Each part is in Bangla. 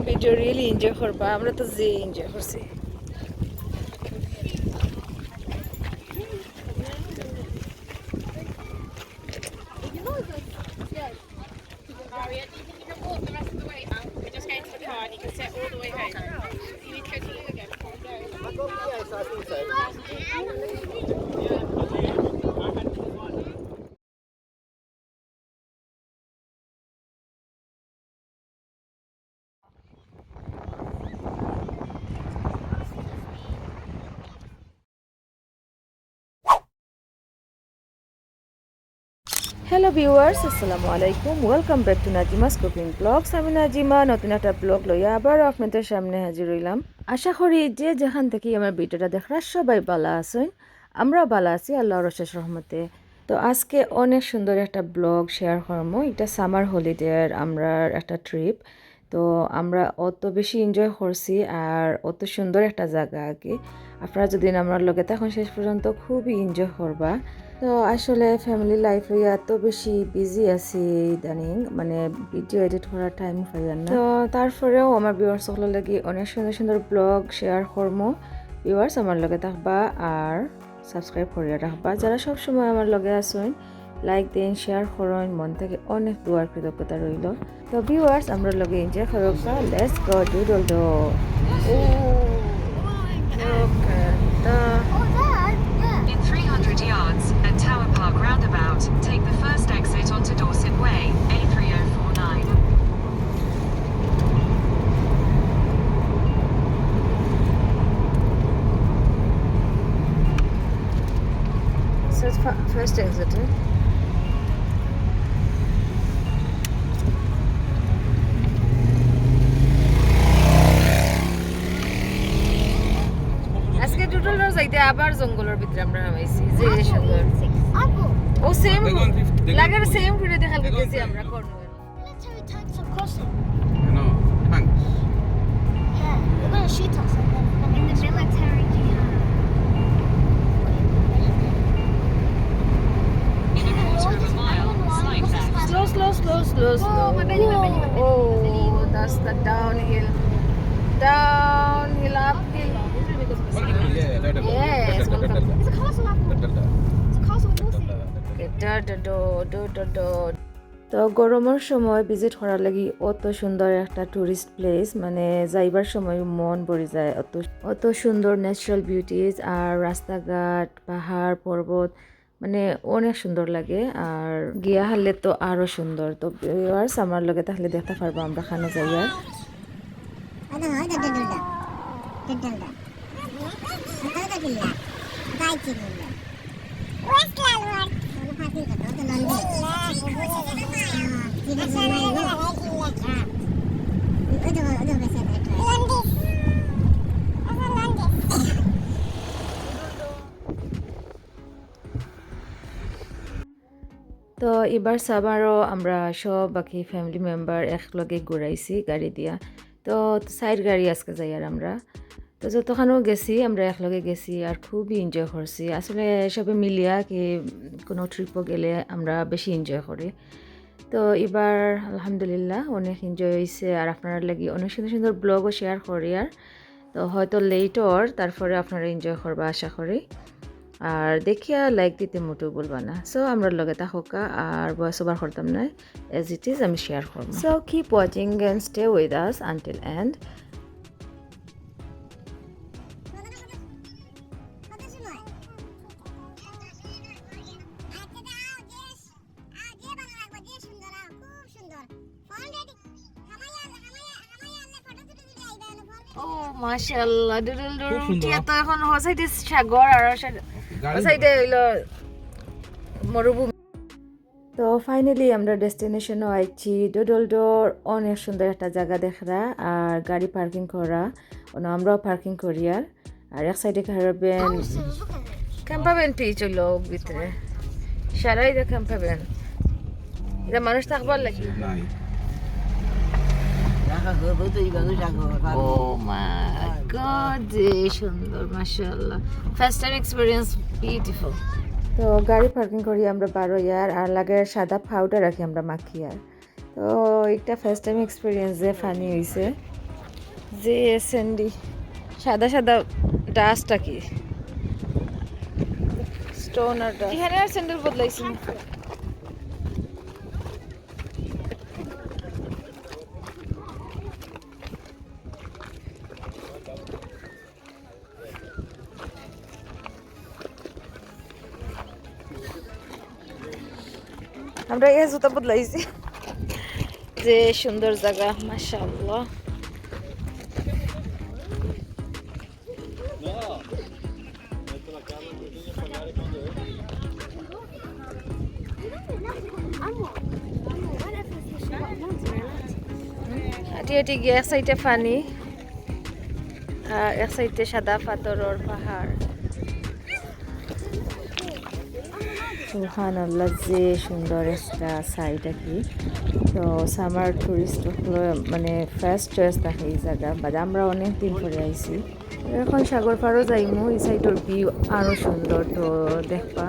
ভিডিও রিয়েলি এনজয় করবা আমরা তো যে এনজয় করছি। হ্যালো ভিউয়ার্স আসসালামু আলাইকুম welcome back to Nazima's cooking blogs আমি নাজিমা নতুন একটা ব্লগ লইয়া আবার আপনাদের সামনে হাজির হইলাম। আশা করি যে যেখান থেকে আমার ভিডিওটা দেখরা সবাই ভালো আছেন। আমরাও ভালো আছি আল্লাহ রশেষ রহমতে। তো আজকে অনেক সুন্দর একটা ব্লগ শেয়ার করব। এটা সামার হলিডের আমরা একটা ট্রিপ তো আমরা অত বেশি এনজয় করছি আর অত সুন্দর একটা জায়গা আর কি। আপনারা যদি আমরা লগে তখন শেষ পর্যন্ত খুবই এনজয় করবা। তো আসলে ফ্যামিলি লাইফে এত বেশি বিজি আছি ইদানিং মানে ভিডিও এডিট করার টাইম পাই না তো তারপরেও আমার ভিউয়ার্স সকলের লাগি অনেক সুন্দর সুন্দর ব্লগ শেয়ার করব ভিউয়ার্স আমার লগে থাকবা আর সাবস্ক্রাইব করিয়া রাখবা যারা সব সময় আমার লগে আসেন লাইক দিন শেয়ার করুন মন থেকে অনেক দুয়ার কৃতজ্ঞতা রইল তো ভিউয়ার্স আমরা লগে এনজয় করব let's go Durdle Door Exit. eh? আজকে টোটাল যাইতে আবার জঙ্গলের ভিতরে আমরা নামাইছি যে সুন্দর ও সেম লাগার। সেম ভিডিও দেখাল দেখুন। আমরা Cornwall Military tanks are crossing. No, thanks. Yeah, they're gonna shoot us. And then, in the military jihad. In a quarter of a mile, slide left. Slow, slow, slow, slow, slow. my belly, my belly, my belly, Oh, my belly. that's the downhill. Downhill, uphill. Yes, It's a castle that, It's a castle. Okay, da, da, do, do, do, do. তো গরমের সময় ভিজিট করার লাগি অত সুন্দর একটা টুরিস্ট প্লেস মানে যাইবার সময় মন ভরে যায় অত অত সুন্দর ন্যাচারাল বিউটিজ আর রাস্তাঘাট পাহাড় পর্বত মানে অনেক সুন্দর লাগে। আর গিয়া হারলে তো আরও সুন্দর। তো আর আমার লগে তাহলে দেখতে পারব আমরা খানে যাই আর তো এবার সামারও আমরা সব বাকি ফ্যামিলি মেম্বার একলগে ঘুরাইছি গাড়ি দিয়া। তো সাইড গাড়ি আজকে যাই আর আমরা। তো যতখানেও গেছি, আমরা একলগে গেছি আর খুবই এনজয় করছি আসলে সবে মিলিয়া কি কোনো ট্রিপও গেলে আমরা বেশি এনজয় করি। তো এবার আলহামদুলিল্লাহ অনেক এনজয় হয়েছে আর আপনারা লাগি অনেক সুন্দর সুন্দর ব্লগও শেয়ার করি আর তো হয়তো লেটর তারপরে আপনারা এনজয় করবা আশা করি। আর দেখিয়া লাইক দিতে মোটেও বলবা না। সো আমরা লগে থাকা আর বয়স ওভার করতাম না। এজ ইট ইজ আমি শেয়ার করব। So keep watching and stay with us until end ও মাশাআল্লাহ ডুডল খুব সুন্দর। টিয়া তো এখন হসাইতে সাগর আর সাইডে হইল মরুভূমি। তো ফাইনালি আমরা ডেস্টিনেশনও আইছি ডোডল ডোর অনেক সুন্দর একটা জায়গা দেখরা আর গাড়ি পার্কিং করা। ওনা আমরাও পার্কিং করি আর। আর এক সাইডে খারাপেন ক্যাম্পাবেন টি চলো ভিতরে। সারাই দে ক্যাম্পাবেন। এটা মানুষ থাকবার লাগে। নাই। ও মাই গড যে সুন্দর মাশাআল্লাহ। ফার্স্ট টাইম এক্সপেরিয়েন্স বিউটিফুল তো গাড়ি পার্কিং করি আমরা বারো ইয়ার আর লাগে সাদা পাউডার রাখি আমরা মাখি আর। তো একটা ফার্স্ট টাইম এক্সপিরিয়েন্স যে ফানি হয়েছে যে এসএনডি সাদা সাদা ডাস্টটা কি? স্টোন আর এখানে আর স্যান্ডেল বদলাইছি। আমরা এই জুতা বদলাইছি। যে সুন্দর জায়গা, মাশাআল্লাহ। হাঁটি হাঁটি গিয়ে এক সাইডে পানি, আর এক সাইডে সাদা পাথরের পাহাড়। সুহান আল্লাহ যে সুন্দর একটা সাইড আর কি। তো সামার টুরিস্ট মানে ফার্স্ট চয়েস থাকে এই জায়গা বাট আমরা অনেক দিন পরে আইছি। এখন সাগর পাড়ও যাইমু, এই সাইডের ভিউ আরও সুন্দর, তো দেখবা।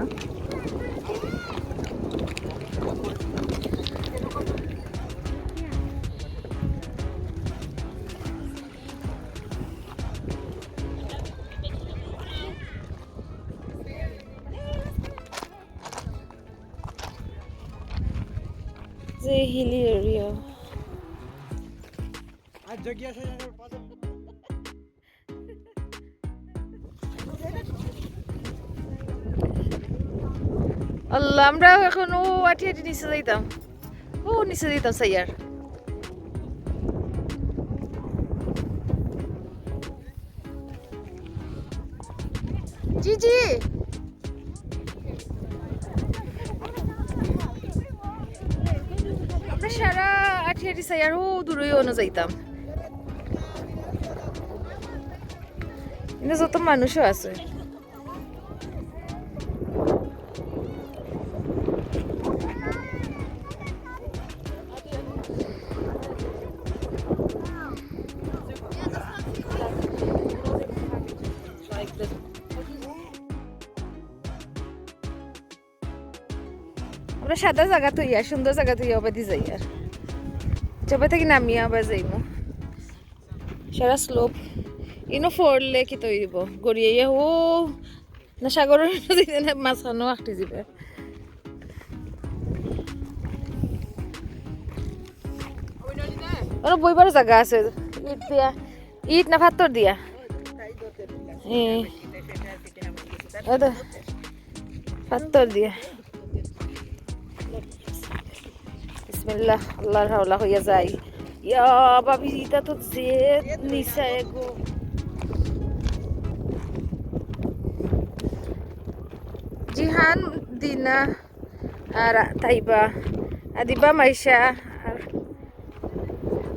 আল্লাহ, আমরা এখন ও আঠি নিচে যাইতাম। ও, নিচে যাইতাম সাইয়ার। জি জি আমরা সারা আঠি আঠি সাইয়ার ও দূরে যাইতাম। কিন্তু যত মানুষও আছে। সাদা জায়গা তুইয়া সুন্দর জায়গা আবার দি যাই আর চাপা থেকে নামিয়ে আবার যাইমু। সারা স্লোপ ইনো ফোরলে কি তৈ দিব গড়িয়ে ও না সাগরের না মাছখানো আঁকটি যাবে ওর বইবার জায়গা আছে ইট দিয়া ইট না ভাতর দিয়া পাত্তর দিয়া বিসমিল্লাহ আল্লাহর হাওলা হইয়া যায় ইয়া বাবি এটা তো জেদ নিচা এগো আর তাইবা আদিবা মাইশা আর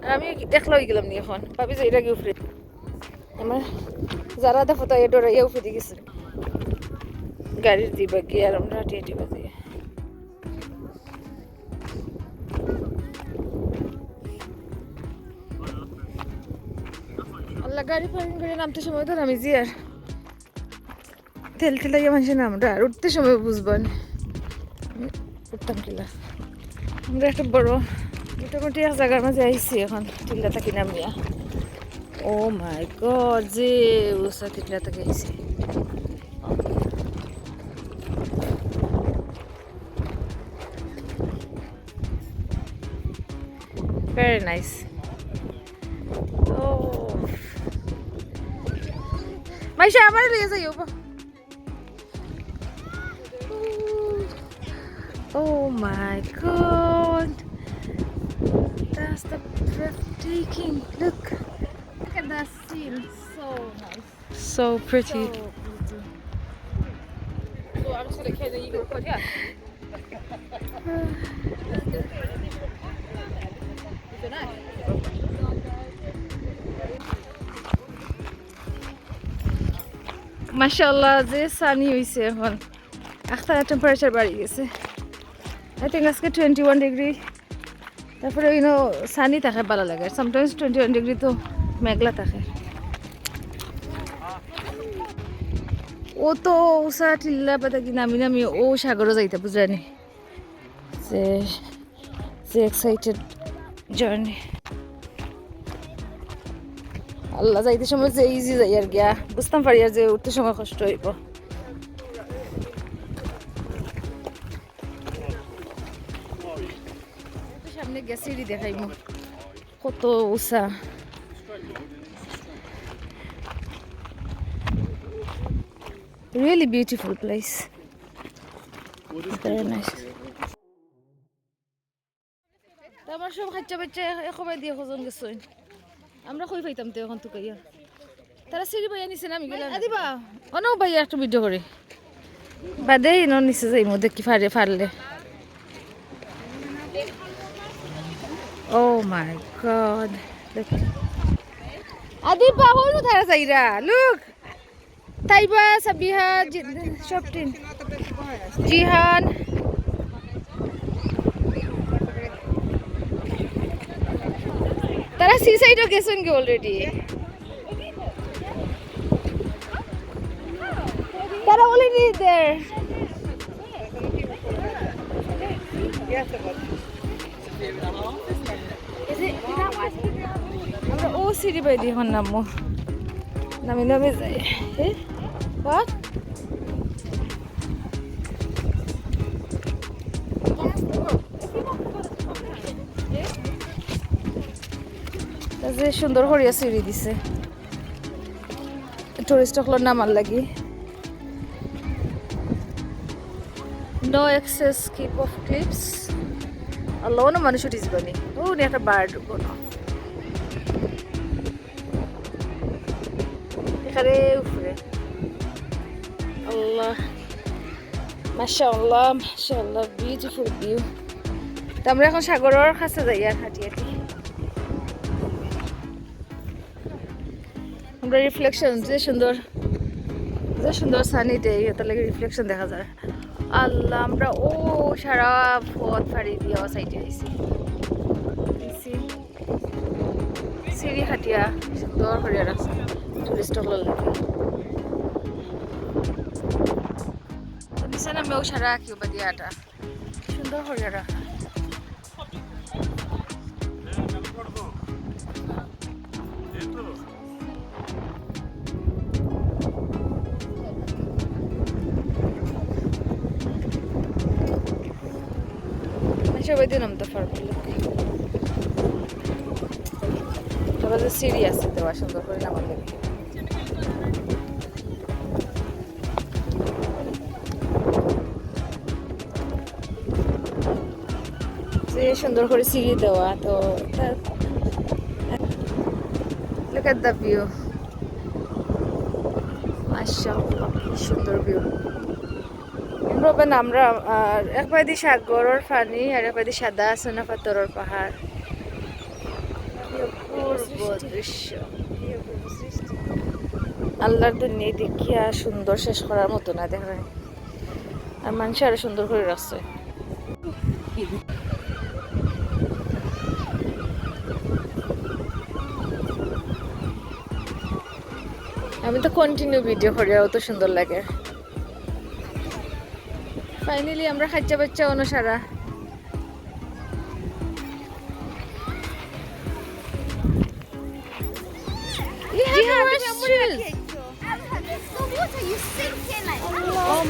আর আমি দেখলা হয়ে গেলাম নি এখন ভাবি যে এটা কি উফরে আমার যারা দেখো তাই ডরাইয়া উফরে গেছে গাড়ির দিবা গিয়ে আর আমরা হেঁটে হেঁটে বাজে আল্লাহ গাড়ি পার্কিং করে নামতে সময় তো নামি জি আর তেল ঠেলাইয়া মানুষের নামটা আর উঠতে সময় বুঝবেন উঠতাম টিলা। আমরা একটা বড় মোটামুটি জায়গার মাঝে আইছি এখন টিলা থাকি নামিয়া ও মাই গড, যে উষা টিলা থেকে আইছি Very nice. Oh. মাইশা আমার লিয়ে যাইও বা Oh my god. That's the breathtaking. Look. Look at that scene. So nice. So pretty. So I'm just gonna kid that you can record, yeah. মাশাআল্লাহ যে সানি হইছে এখন একটানা টেম্পারেচার বাড়ি গেছে I think আজকে টোয়েন্টি ওয়ান ডিগ্রি তারপরে ইউনো সানি থাকে, ভালো লাগে। সামটাইমস টোয়েন্টি ওয়ান ডিগ্রি তো মেঘলা থাকে। ও তো উষা টিল্লা পাতা কি নামি নামি, ও সাগরও যাইতে বুঝানি যে যে এক্সাইটেড জার্নি আল্লাহ যাইতে সময় যে ইজি যাই আর গিয়া বুঝতাম পারি আর যে উঠতে সময় কষ্ট হইব। সামনে গেছিরি দেখাইব। কত উষা really beautiful place. Very nice. আমার সব খাচ্চা বাচ্চা একবার দিয়ে খোঁজন গেছে। আমরা কই পাইতাম তো এখন তুকাইয়া তারা সিঁড়ি বাইয়া নিছে না আমি গেলাম। দিবা অনেক বাইয়া একটা ভিডিও করে। বাদে নিচে যাই মধ্যে কি ফারে ফারলে ও মাই গড আদিবা হলু থারা যাইরা লুক তাইবা সাবিহা সবটিন জিহান। তারা সি সাইডও গেছেন কি অলরেডি তারা অলরেডি দেয়ার আমরা ও সিঁড়ি বাই দিয়ে এখন নামবো। নামি নামে যাই। হোয়াট যে সুন্দর করিয়া সিঁড়ি দিছে। টুরিস্ট হলো নামার লাগি। No access keep off cliffs আল্লাহনো মানুষ উঠিস বানি। ও একটা বার্ড কোনো এখানে উপরে আল্লাহ মাশাআল্লাহ মাশাআল্লাহ বিউটিফুল ভিউ তো আমরা এখন সাগরের কাছে যাই আর হাঁটি হাঁটি। আমরা রিফ্লেকশন যে সুন্দর যে সুন্দর সানি ডে তার লাগে রিফ্লেকশন দেখা যায়। আল্লাহ আমরা ও সারা পথ ফাড়ি দিয়ে সাইডে দিছি সিঁড়ি হাটিয়া সুন্দর করে রাখছে টুরিস্ট হল লাগে দিছে না মেও সারা কেউ বা দিয়াটা সুন্দর করে রাখা সবাই দিয়ে নামতে পারব তারপর সিঁড়ি আছে দেওয়া সুন্দর করে নামার সুন্দর করে সিঁড়ি দেওয়া তো look at the view. মাশাআল্লাহ কি সুন্দর ভিউ রবেন আমরা আর এক পাদি সাগরের পানি আর এক পাদি সাদা সোনা পাথরের পাহাড়। দৃশ্য। আল্লাহর দুনিয়া দেখিয়া সুন্দর শেষ করার মতো না দেখা যায়। আর মানুষ আরও সুন্দর করে রাখছে আমি তো কন্টিনিউ ভিডিও করি অত সুন্দর লাগে। ফাইনালি আমরা খাচ্চা বাচ্চা অনুসারা Oh.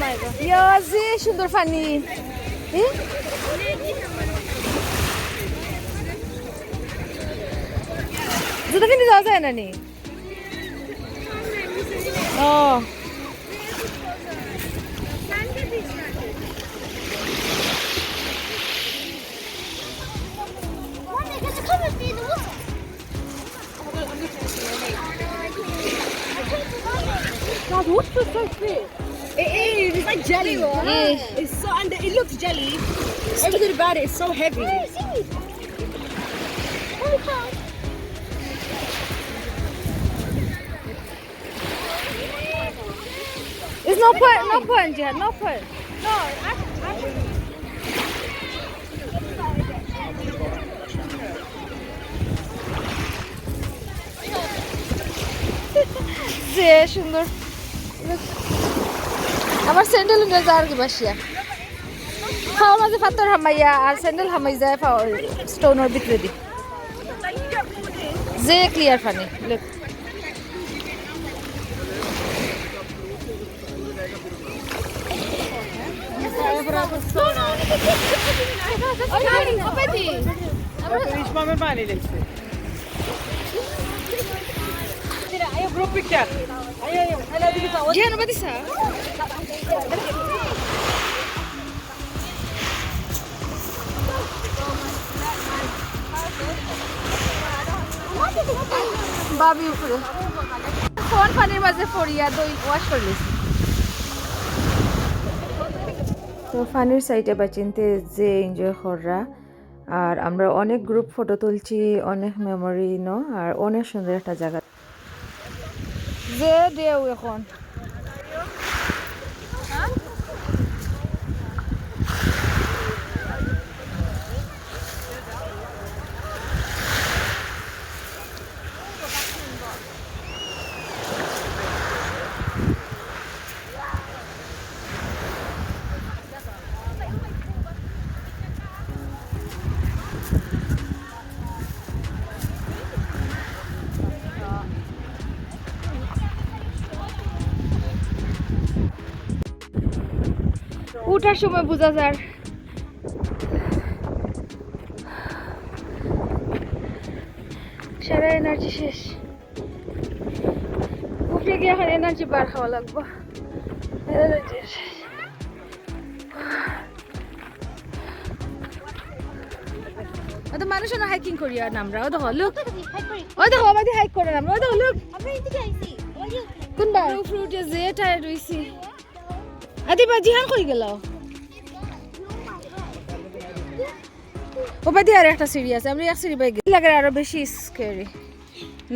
ইয়াজি সুন্দর ফানি জুতা কিনতে যাওয়া যায় না নি? ও God, what's this so big? It is. It's like jelly. Yeah. It's so under. It looks jelly. Everything about it is so heavy. It's no point, no point, Jihad, no point. যে সুন্দর. আমার স্যান্ডেল উঠে যাওয়ার কি বাসিয়া খাওয়ার মাঝে পাথর হামাইয়া আর স্যান্ডেল হামাই যায় স্টোনের ভিতরে দি যে ক্লিয়ার পানি বাবি উপরে। ফোন পানির মাঝে ফরিয়া দই ওয়াশ করে তো ফানির সাইটে বা চিনতে যে এনজয় করা আর আমরা অনেক গ্রুপ ফটো তুলছি, অনেক মেমোরি ন আর অনেক সুন্দর একটা জায়গা। যে দেও এখন। উঠার সময় বোঝা যায়। সারা এনার্জি শেষ। উপরে গিয়ে এখন এনার্জি বার খাওয়া লাগবো। এনার্জি শেষ। ও তো মানুষ না হাইকিং করি আর আমরা ও দেখো লুক ও দেখো আমাদের হাইক করে আমরা ও দেখো লুক আমরা এদিকে আইছি। ওই যে কোনবা? ফ্রুটে যে টায়ার রইছি। আদি বাজি হান কই গেল? ও বাদি আর একটা সিঁড়ি আছে আমরা এক সিঁড়ি বাই গেছি লাগে আরও বেশি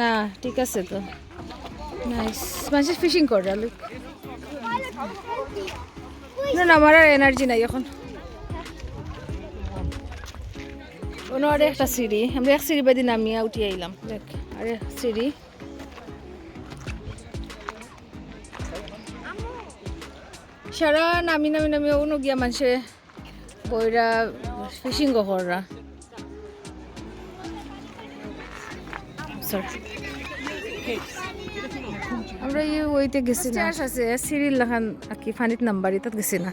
না, ঠিক আছে তো। নাইস মানুষ ফিশিং করে আমার আর এনার্জি নাই এখন। আরে একটা সিঁড়ি। আমরা এক সিঁড়ি বাদি নামিয়ে উঠি আইলাম। দেখ, আরে সিঁড়ি। সারা নামি নামি নামি অন্য গিয়া মানুষে বইরা ফিশিং করা আমরা এই ওইতে গেছি না। আছে সিরিল লাখান কি ফানিত নাম্বার তাত গেছি না।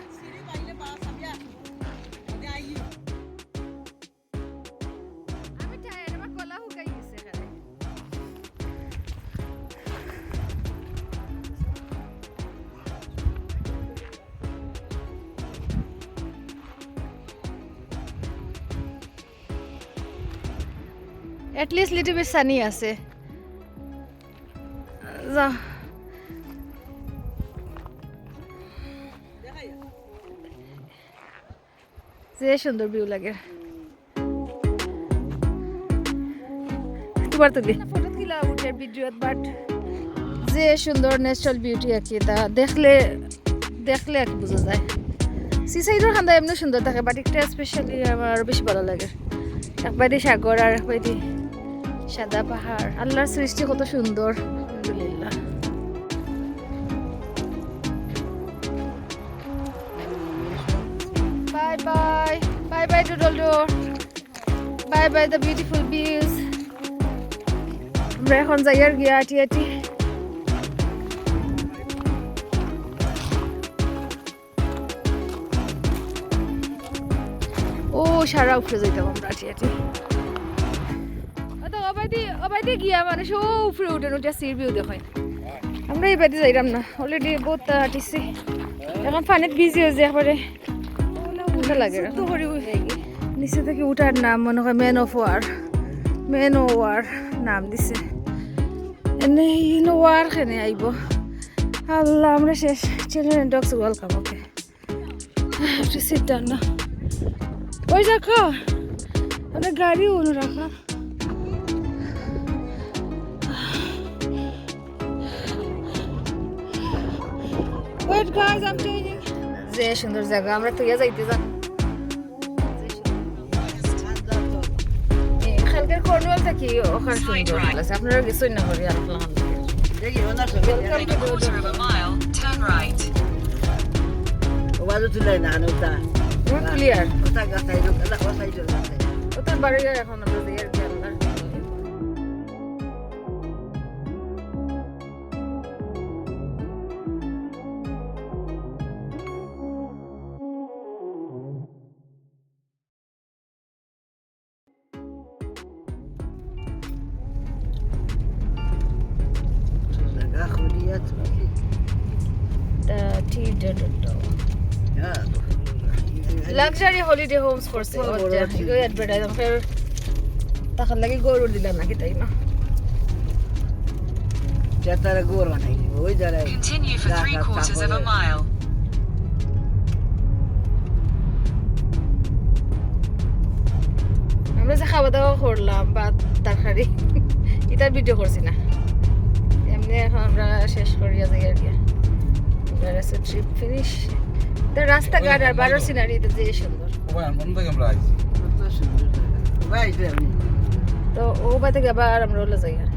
এটলিস্ট লিটল বিট সানি আছে যাও যে সুন্দর ভিউ লাগে তোমার ফটো উঠে ভিডিওত বাট যে সুন্দর ন্যাচারাল বিউটি আঁকি তা দেখলে দেখলে আর কি বোঝা যায় সি সাইডের খান্দা এমনি সুন্দর থাকে বাট একটা স্পেশালি আমার বেশি ভালো লাগে একবারই সাগর আর একবারই সাদা পাহাড়। আল্লাহর সৃষ্টি কত সুন্দর। আলহামদুলিল্লাহ। Bye bye bye bye Durdle Door bye bye the beautiful views আমরা এখন যাই আর গিয়া আটি আটি। ও, সারা উপরে যাইতাম আমরা আটি আটি। তো অবাইদি অবাইদি গিয়া মানুষ ও উপরে উঠে উঠে সির ভিউ দেখায়। আমরা এই যাইলাম না অলরেডি বহুত হাঁটিছি। এখন পানিত বিজি হয়েছে একবারে উঠা লাগে নিচে থেকে উঠার নাম, মনে হয় men of war men o' war নাম দিছে। এনে ইনো ওয়ার খেনে আইব আল্লাহ, আমরা শেষ। Children dogs welcome okay sit down না। ওই রাখো আমরা গাড়ি অনু রাখা। গাইস আই এম টেলিং যে সুন্দর জায়গা আমরা তুইয়া যাইতে জান খালকের কর্নওয়াল থেকে ওখানে সুন্দর লাগছে। আপনারা গেছেন না করি আল্লাহ Quarter of a mile, turn right. ওয়াজু তুলে না আনুতা ক্লিয়ার ওটা বাড়ি এখন আমরা tea লাক্সারি হলিডে হোমস করছে অ্যাডভার্টাইজ ফের তাকার লাগি গরু দিলাম নাকি তাই না চেতারে গোর বানাই ওই জায়গায় Continue for three quarters of a mile. আমরা যে খাওয়া দাওয়া করলাম বা তরকারি এটার ভিডিও করছি না এমনি এখন আমরা শেষ করিয়া যাই আর কি ট্রিপ ফিনিশ তো রাস্তাঘাট আর বারো সিনারি তো যে সুন্দর তো ও বা থেকে আবার আমরা ওলা যাই আর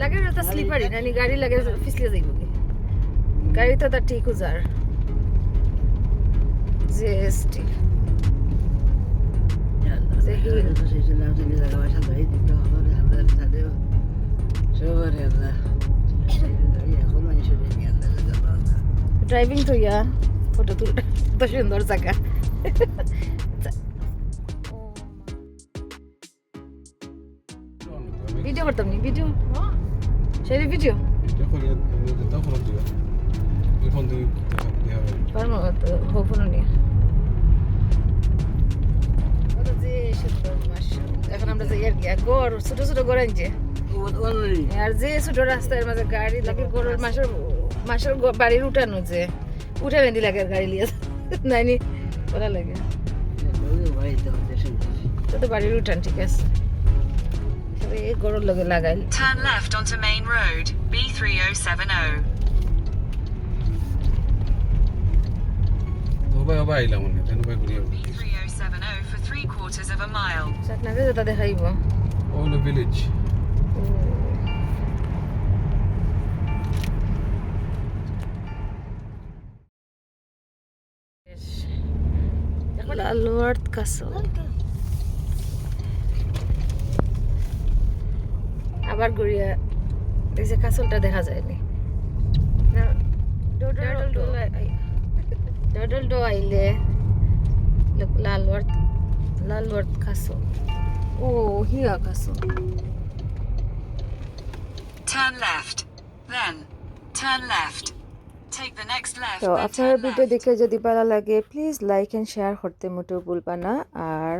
লাগে না তো স্লিপারি নানি গাড়ি লাগে ফিসলে যাইব গাড়ি তো তার ঠিক উজার জিএসটি সবার আল্লাহ ড্রাইভিং তো ইয়া ফটো তুল তো সুন্দর জায়গা ভিডিও করতাম নি ভিডিও সেই ভিডিও এটা তো পারব হোক নিয়ে। এখন আমরা যাই আর কি গড় ছোট ছোট গড় আনছে আর যে ছোট রাস্তার মাঝে গাড়ি লাগে গরুর মাসের মাসের গ- বাড়ির উঠানো যে উঠে বেঁধি লাগে আর গাড়ি লিয়ে নাইনি ওরা লাগে। তো বাড়ির উঠান ঠিক আছে। এই গরুর লগে লাগাই। Turn left onto Main Road, B3070. ও ভাই ও ভাই আইলাম মনে তেন ভাই ঘুরিয়ে B3070 for three quarters of a mile. যেটা দেখাইব। ভিলেজ লালওয়ার্থ কাসল আবার ঘুরিয়া এই যে কাসলটা দেখা যায়নি না ডডল ডো ডডল ডো আইলে Lulworth Lulworth castle oh here castle Turn left. Then, turn left. তো আপনার ভিডিও দেখে যদি ভালো লাগে প্লিজ লাইক এন্ড শেয়ার করতে মোটেও ভুলবা না। আর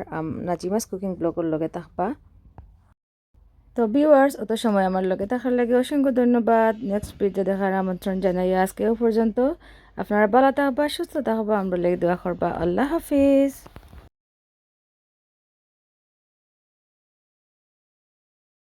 নাজিমাস কুকিং ব্লগের লগে থাকবা। তো ভিউয়ার্স অত সময় আমার লগে থাকার লাগে অসংখ্য ধন্যবাদ। নেক্সট ভিডিও দেখার আমন্ত্রণ জানাই আজকেও পর্যন্ত। আপনারা ভালো থাকবা সুস্থ থাকবা আমরা লেগে দোয়া করবা। আল্লাহ হাফিজ।